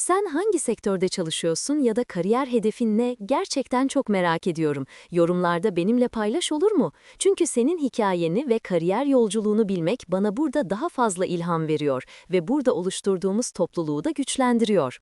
Sen hangi sektörde çalışıyorsun ya da kariyer hedefin ne? Gerçekten çok merak ediyorum. Yorumlarda benimle paylaş olur mu? Çünkü senin hikayeni ve kariyer yolculuğunu bilmek bana burada daha fazla ilham veriyor ve burada oluşturduğumuz topluluğu da güçlendiriyor.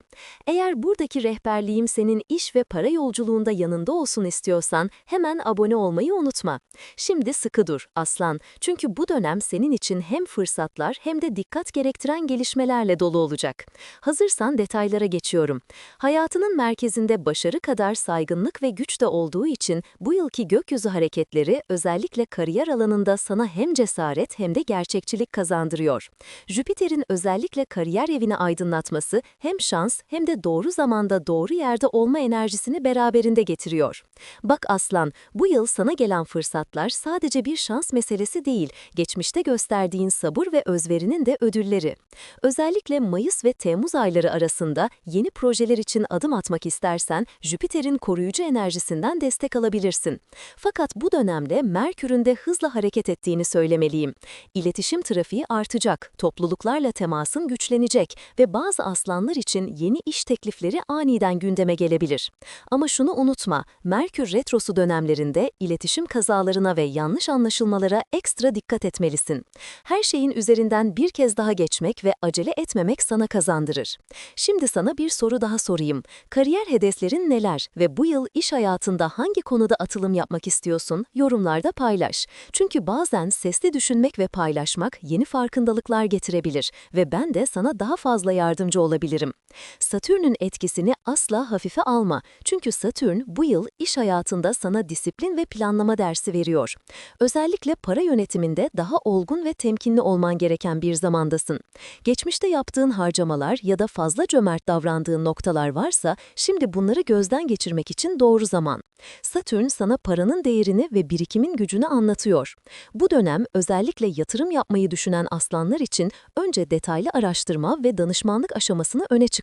Eğer buradaki rehberliğim senin iş ve para yolculuğunda yanında olsun istiyorsan hemen abone olmayı unutma. Şimdi sıkı dur aslan. Çünkü bu dönem senin için hem fırsatlar hem de dikkat gerektiren gelişmelerle dolu olacak. Hazırsan detaylara geçiyorum. Hayatının merkezinde başarı kadar saygınlık ve güç de olduğu için bu yılki gökyüzü hareketleri özellikle kariyer alanında sana hem cesaret hem de gerçekçilik kazandırıyor. Jüpiter'in özellikle kariyer evini aydınlatması hem şans hem de doğru zamanda doğru yerde olma enerjisini beraberinde getiriyor. Bak aslan, bu yıl sana gelen fırsatlar sadece bir şans meselesi değil, geçmişte gösterdiğin sabır ve özverinin de ödülleri. Özellikle Mayıs ve Temmuz ayları arasında yeni projeler için adım atmak istersen Jüpiter'in koruyucu enerjisinden destek alabilirsin. Fakat bu dönemde Merkür'ün de hızla hareket ettiğini söylemeliyim. İletişim trafiği artacak, topluluklarla temasın güçlenecek ve bazı aslanlar için yeni iş teklifleri aniden gündeme gelebilir. Ama şunu unutma, Merkür retrosu dönemlerinde iletişim kazalarına ve yanlış anlaşılmalara ekstra dikkat etmelisin. Her şeyin üzerinden bir kez daha geçmek ve acele etmemek sana kazandırır. Şimdi sana bir soru daha sorayım. Kariyer hedeflerin neler ve bu yıl iş hayatında hangi konuda atılım yapmak istiyorsun? Yorumlarda paylaş. Çünkü bazen sesli düşünmek ve paylaşmak yeni farkındalıklar getirebilir ve ben de sana daha fazla yardımcı olabilirim. Satürn'ün etkisini asla hafife alma. Çünkü Satürn bu yıl iş hayatında sana disiplin ve planlama dersi veriyor. Özellikle para yönetiminde daha olgun ve temkinli olman gereken bir zamandasın. Geçmişte yaptığın harcamalar ya da fazla cömert davrandığın noktalar varsa şimdi bunları gözden geçirmek için doğru zaman. Satürn sana paranın değerini ve birikimin gücünü anlatıyor. Bu dönem özellikle yatırım yapmayı düşünen aslanlar için önce detaylı araştırma ve danışmanlık aşamasını öne çıkarıyor.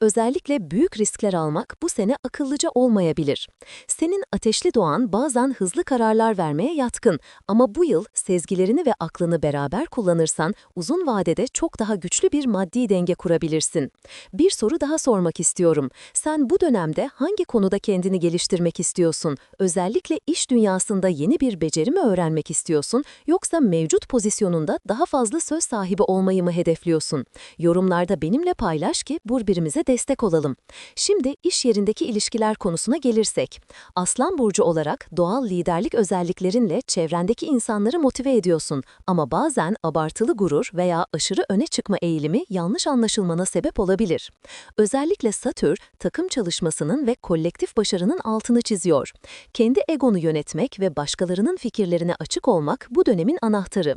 Özellikle büyük riskler almak bu sene akıllıca olmayabilir. Senin ateşli doğan bazen hızlı kararlar vermeye yatkın ama bu yıl sezgilerini ve aklını beraber kullanırsan uzun vadede çok daha güçlü bir maddi denge kurabilirsin. Bir soru daha sormak istiyorum. Sen bu dönemde hangi konuda kendini geliştirmek istiyorsun? Özellikle iş dünyasında yeni bir beceri mi öğrenmek istiyorsun yoksa mevcut pozisyonunda daha fazla söz sahibi olmayı mı hedefliyorsun? Yorumlarda benimle paylaş ki birbirimize destek olalım. Şimdi iş yerindeki ilişkiler konusuna gelirsek. Aslan burcu olarak doğal liderlik özelliklerinle çevrendeki insanları motive ediyorsun ama bazen abartılı gurur veya aşırı öne çıkma eğilimi yanlış anlaşılmana sebep olabilir. Özellikle Satürn, takım çalışmasının ve kolektif başarının altını çiziyor. Kendi egonu yönetmek ve başkalarının fikirlerine açık olmak bu dönemin anahtarı.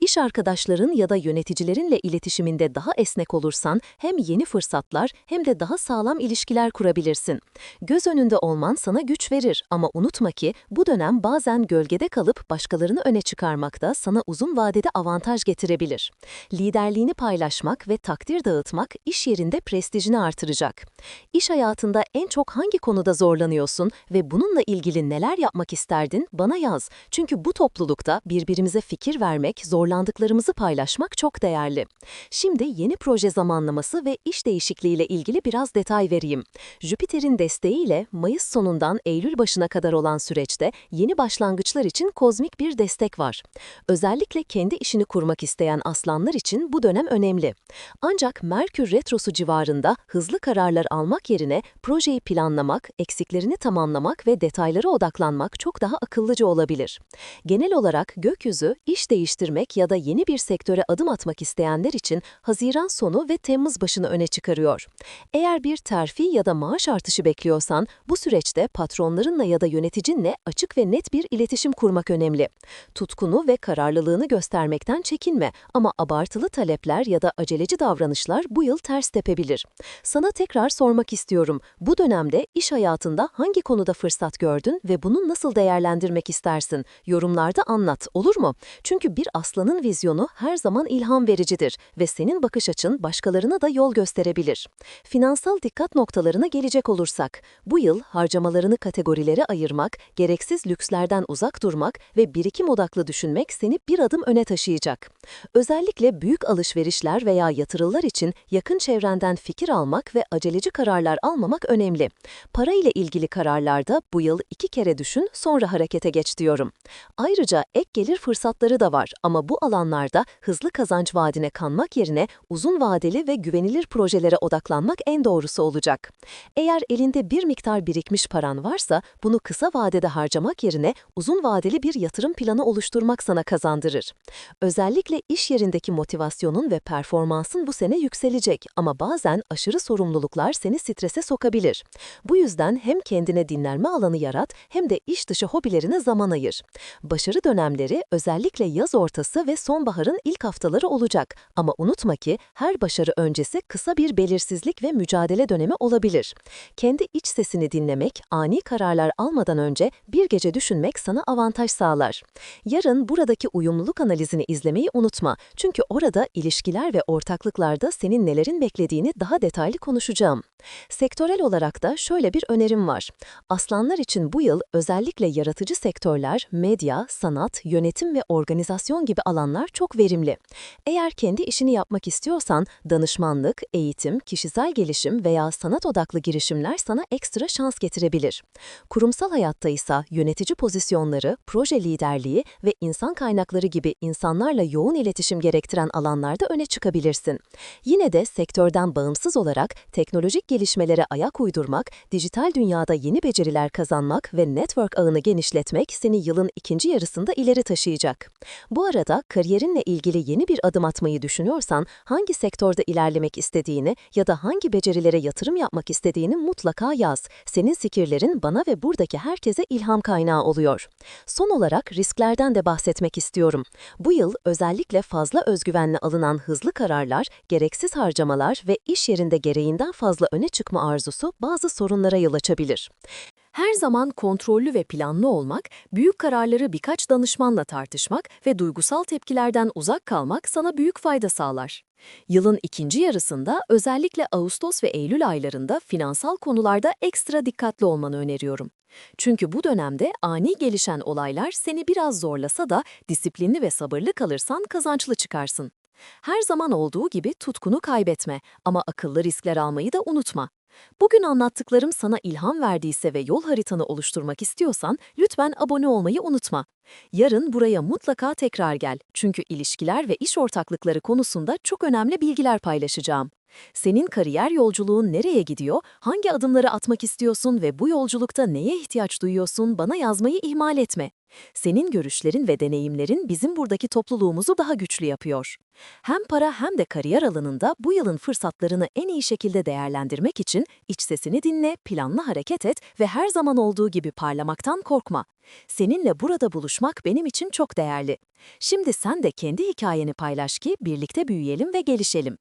İş arkadaşların ya da yöneticilerinle iletişiminde daha esnek olursan hem yeni fırsatlar hem de daha sağlam ilişkiler kurabilirsin. Göz önünde olman sana güç verir ama unutma ki bu dönem bazen gölgede kalıp başkalarını öne çıkarmak da sana uzun vadede avantaj getirebilir. Liderliğini paylaşmak ve takdir dağıtmak iş yerinde prestijini artıracak. İş hayatında en çok hangi konuda zorlanıyorsun ve bununla ilgili neler yapmak isterdin bana yaz. Çünkü bu toplulukta birbirimize fikir vermek, zorlandıklarımızı paylaşmak çok değerli. Şimdi yeni proje zamanlaması ve iş değişikliğiyle ilgili biraz detay vereyim. Jüpiter'in desteğiyle Mayıs sonundan Eylül başına kadar olan süreçte yeni başlangıçlar için kozmik bir destek var. Özellikle kendi işini kurmak isteyen aslanlar için bu dönem önemli. Ancak Merkür Retrosu civarında hızlı kararlar almak yerine projeyi planlamak, eksiklerini tamamlamak ve detaylara odaklanmak çok daha akıllıca olabilir. Genel olarak gökyüzü, iş değiştirmek ya da yeni bir sektöre adım atmak isteyenler için Haziran sonu ve Temmuz başını öne çıkarıyor. Eğer bir terfi ya da maaş artışı bekliyorsan, bu süreçte patronlarınla ya da yöneticinle açık ve net bir iletişim kurmak önemli. Tutkunu ve kararlılığını göstermekten çekinme ama abartılı talepler ya da aceleci davranışlar bu yıl ters tepebilir. Sana tekrar sormak istiyorum. Bu dönemde iş hayatında hangi konuda fırsat gördün ve bunu nasıl değerlendirmek istersin? Yorumlarda anlat, olur mu? Çünkü bir aslanın vizyonu her zaman ilham vericidir ve senin bakış açın başkalarına da yol gösterir. Gösterebilir. Finansal dikkat noktalarına gelecek olursak, bu yıl harcamalarını kategorilere ayırmak, gereksiz lükslerden uzak durmak ve birikim odaklı düşünmek seni bir adım öne taşıyacak. Özellikle büyük alışverişler veya yatırımlar için yakın çevrenden fikir almak ve aceleci kararlar almamak önemli. Para ile ilgili kararlarda bu yıl iki kere düşün, sonra harekete geç diyorum. Ayrıca ek gelir fırsatları da var ama bu alanlarda hızlı kazanç vaadine kanmak yerine uzun vadeli ve güvenilir projelere odaklanmak en doğrusu olacak. Eğer elinde bir miktar birikmiş paran varsa bunu kısa vadede harcamak yerine uzun vadeli bir yatırım planı oluşturmak sana kazandırır. Özellikle iş yerindeki motivasyonun ve performansın bu sene yükselecek ama bazen aşırı sorumluluklar seni strese sokabilir. Bu yüzden hem kendine dinlenme alanı yarat hem de iş dışı hobilerine zaman ayır. Başarı dönemleri özellikle yaz ortası ve sonbaharın ilk haftaları olacak ama unutma ki her başarı öncesi kısa bir belirsizlik ve mücadele dönemi olabilir. Kendi iç sesini dinlemek, ani kararlar almadan önce bir gece düşünmek sana avantaj sağlar. Yarın buradaki uyumluluk analizini izlemeyi unutma çünkü orada ilişkiler ve ortaklıklarda senin nelerin beklediğini daha detaylı konuşacağım. Sektörel olarak da şöyle bir önerim var. Aslanlar için bu yıl özellikle yaratıcı sektörler, medya, sanat, yönetim ve organizasyon gibi alanlar çok verimli. Eğer kendi işini yapmak istiyorsan danışmanlık, eğitim, kişisel gelişim veya sanat odaklı girişimler sana ekstra şans getirebilir. Kurumsal hayatta ise yönetici pozisyonları, proje liderliği ve insan kaynakları gibi insanlarla yoğun iletişim gerektiren alanlarda öne çıkabilirsin. Yine de sektörden bağımsız olarak teknolojik gelişmelere ayak uydurmak, dijital dünyada yeni beceriler kazanmak ve network ağını genişletmek seni yılın ikinci yarısında ileri taşıyacak. Bu arada kariyerinle ilgili yeni bir adım atmayı düşünüyorsan hangi sektörde ilerlemek istediğini ya da hangi becerilere yatırım yapmak istediğini mutlaka yaz. Senin fikirlerin bana ve buradaki herkese ilham kaynağı oluyor. Son olarak risklerden de bahsetmek istiyorum. Bu yıl özellikle fazla özgüvenle alınan hızlı kararlar, gereksiz harcamalar ve iş yerinde gereğinden fazla öne çıkma arzusu bazı sorunlara yol açabilir. Her zaman kontrollü ve planlı olmak, büyük kararları birkaç danışmanla tartışmak ve duygusal tepkilerden uzak kalmak sana büyük fayda sağlar. Yılın ikinci yarısında özellikle Ağustos ve Eylül aylarında finansal konularda ekstra dikkatli olmanı öneriyorum. Çünkü bu dönemde ani gelişen olaylar seni biraz zorlasa da disiplinli ve sabırlı kalırsan kazançlı çıkarsın. Her zaman olduğu gibi tutkunu kaybetme ama akıllı riskler almayı da unutma. Bugün anlattıklarım sana ilham verdiyse ve yol haritanı oluşturmak istiyorsan lütfen abone olmayı unutma. Yarın buraya mutlaka tekrar gel çünkü ilişkiler ve iş ortaklıkları konusunda çok önemli bilgiler paylaşacağım. Senin kariyer yolculuğun nereye gidiyor, hangi adımları atmak istiyorsun ve bu yolculukta neye ihtiyaç duyuyorsun bana yazmayı ihmal etme. Senin görüşlerin ve deneyimlerin bizim buradaki topluluğumuzu daha güçlü yapıyor. Hem para hem de kariyer alanında bu yılın fırsatlarını en iyi şekilde değerlendirmek için iç sesini dinle, planlı hareket et ve her zaman olduğu gibi parlamaktan korkma. Seninle burada buluşmak benim için çok değerli. Şimdi sen de kendi hikayeni paylaş ki birlikte büyüyelim ve gelişelim.